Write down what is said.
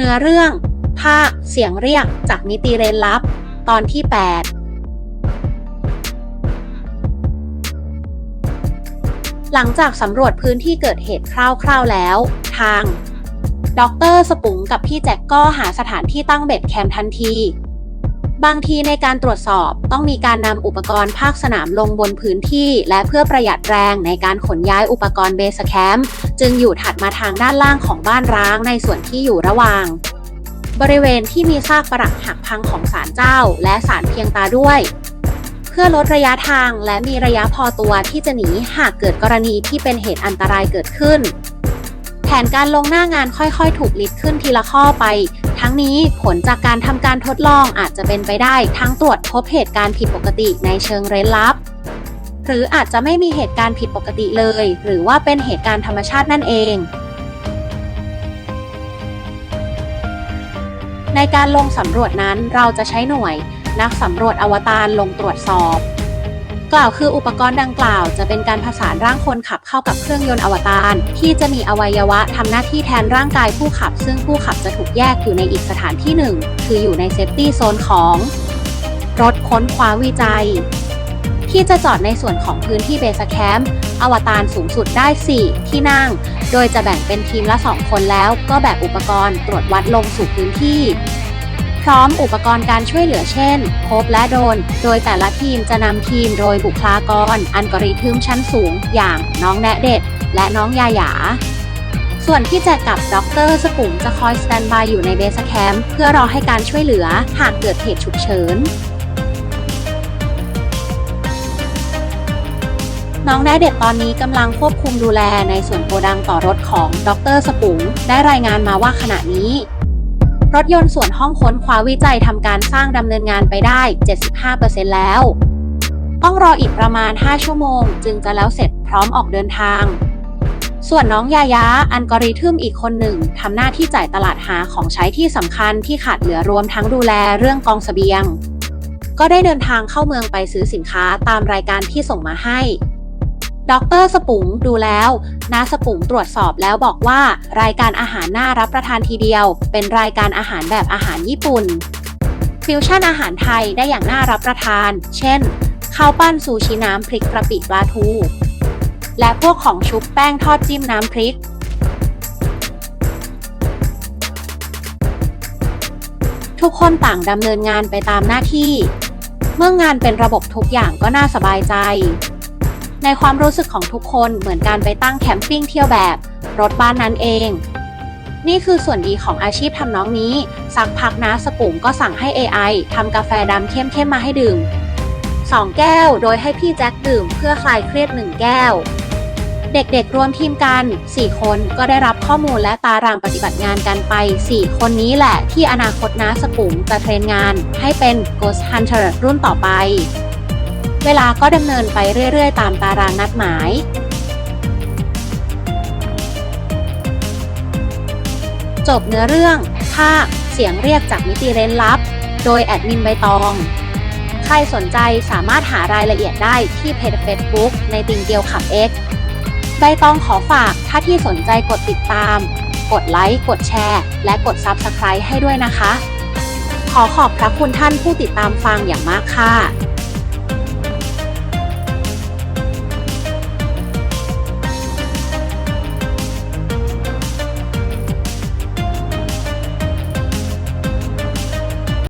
เนื้อเรื่อง ภาคเสียงเรียกจากมิติเรนลับ ตอนที่ 8 หลังจากสำรวจพื้นที่เกิดเหตุคร่าวๆแล้ว ทางด็อกเตอร์สปุงกับพี่แจ็คก็หาสถานที่ตั้งเบ็ดแคมป์ทันที บางทีในการตรวจสอบต้องมีการนำอุปกรณ์ภาคสนามลงบนพื้นที่ และเพื่อประหยัดแรงในการขนย้ายอุปกรณ์เบสแคมป์ จึงอยู่ถัดมาทางด้านล่างของบ้านร้างในส่วนที่อยู่ระหว่าง บริเวณที่มีซากปรักหักพังของศาลเจ้า และศาลเพียงตาด้วย เพื่อลดระยะทางและมีระยะพอตัวที่จะหนีหากเกิดกรณีที่เป็นเหตุอันตรายเกิดขึ้น แผนการลงหน้างานค่อยๆ ถูกลิดขึ้นทีละข้อไป ทั้งนี้ผลจากการทำการทดลองอาจจะเป็นไปได้ ทั้งตรวจพบเหตุการณ์ผิดปกติในเชิงเร้นลับ หรืออาจจะไม่มีเหตุการณ์ผิดปกติเลย หรือว่าเป็นเหตุการณ์ธรรมชาตินั่นเอง ในการลงสำรวจนั้นเราจะใช้หน่วย นักสำรวจอวตารลงตรวจสอบ กล่าวคืออุปกรณ์ดังกล่าว จะเป็นการผสานร่างคนขับเข้ากับเครื่องยนต์อวตารที่จะมีอวัยวะทำหน้าที่แทนร่างกายผู้ขับ ซึ่งผู้ขับจะถูกแยกอยู่ในอีกสถานที่หนึ่ง คืออยู่ในเซฟตี้โซนของรถค้นคว้าวิจัย ที่จะจอดในส่วนของพื้นที่เบสแคมป์อวตารสูงสุดได้ 4 ที่นั่ง โดยจะแบ่งเป็นทีมละ 2 คนแล้ว ก็แบกอุปกรณ์ตรวจวัดลงสู่พื้นที่ พร้อมอุปกรณ์การช่วยเหลือเช่นพบและโดน โดยแต่ละทีมจะนำทีมโดยบุคลากร อัลกอริทึมชั้นสูง อย่างน้องแนะเด็ด และน้องยาหยาส่วนที่แจกกับด็อกเตอร์สปุ๋มจะคอยสแตนบายอยู่ในเบสแคมป์เพื่อรอให้การช่วยเหลือหากเกิดเหตุฉุกเฉิน น้องแนเด็ดตอนนี้กำลังควบคุมดูแลในส่วนโกดังต่อรถของดรสปุงได้รายงานมาว่าขณะนี้ รถยนต์ส่วนห้องค้นคว้าวิจัยทำการสร้างดำเนินงานไปได้ 75%แล้ว ต้องรออีกประมาณ 5 ชั่วโมง จึงจะแล้วเสร็จพร้อมออกเดินทาง ส่วนน้องยายาอัลกอริทึมอีกคนหนึ่งทำหน้าที่จ่ายตลาดหาของใช้ที่สำคัญที่ขาดเหลือรวมทั้งดูแลเรื่องกองเสบียงก็ได้เดินทางเข้าเมืองไปซื้อสินค้าตามรายการที่ส่งมาให้ ดรสปุงดูแล้วนาสปุงตรวจสอบแล้วบอกว่า รายการอาหารน่ารับประทานทีเดียว เป็นรายการอาหารแบบอาหารญี่ปุ่น ฟิวชั่นอาหารไทยได้อย่างน่ารับประทาน เช่นข้าวปั้นซูชิน้ำพริกกระปิปลาทู และพวกของชุบแป้งทอดจิ้มน้ำพริกทุกคนต่างดำเนินงานไปตามหน้าที่ เมื่องานเป็นระบบทุกอย่างก็น่าสบายใจ ในความรู้สึกของทุกคนเหมือนการไปตั้งแคมปิ้งเที่ยวแบบ รถบ้านนั้นเอง นี่คือส่วนดีของอาชีพทำน้องนี้ สักพักนะสปุ๋มก็สั่งให้ AI ทำกาแฟดำเข้มๆมาให้ดื่ม 2 แก้วโดยให้พี่แจ็คดื่มเพื่อคลายเครียด 1 แก้ว เด็กๆรวมทีมกัน 4 คนก็ได้รับข้อมูลและตารางปฏิบัติงานกันไป 4 คนนี้แหละที่อนาคตนะสปุ๋มจะเทรนงาน ให้เป็น Ghost Hunter รุ่นต่อไป เวลาก็ดำเนินไปเรื่อยๆ ตามตารางนัดหมายจบเนื้อเรื่องภาคเสียงเรียกจากมิติเร้นลับ โดยแอดมินใบตอง ใครสนใจสามารถหารายละเอียดได้ที่เพจ Facebook ในติงเกียวขับ X ใบตองขอฝากถ้าที่สนใจกดติดตาม กดไลค์ กดแชร์ และกด Subscribe ให้ด้วยนะคะ ขอขอบพระคุณท่านผู้ติดตามฟังอย่างมากค่ะ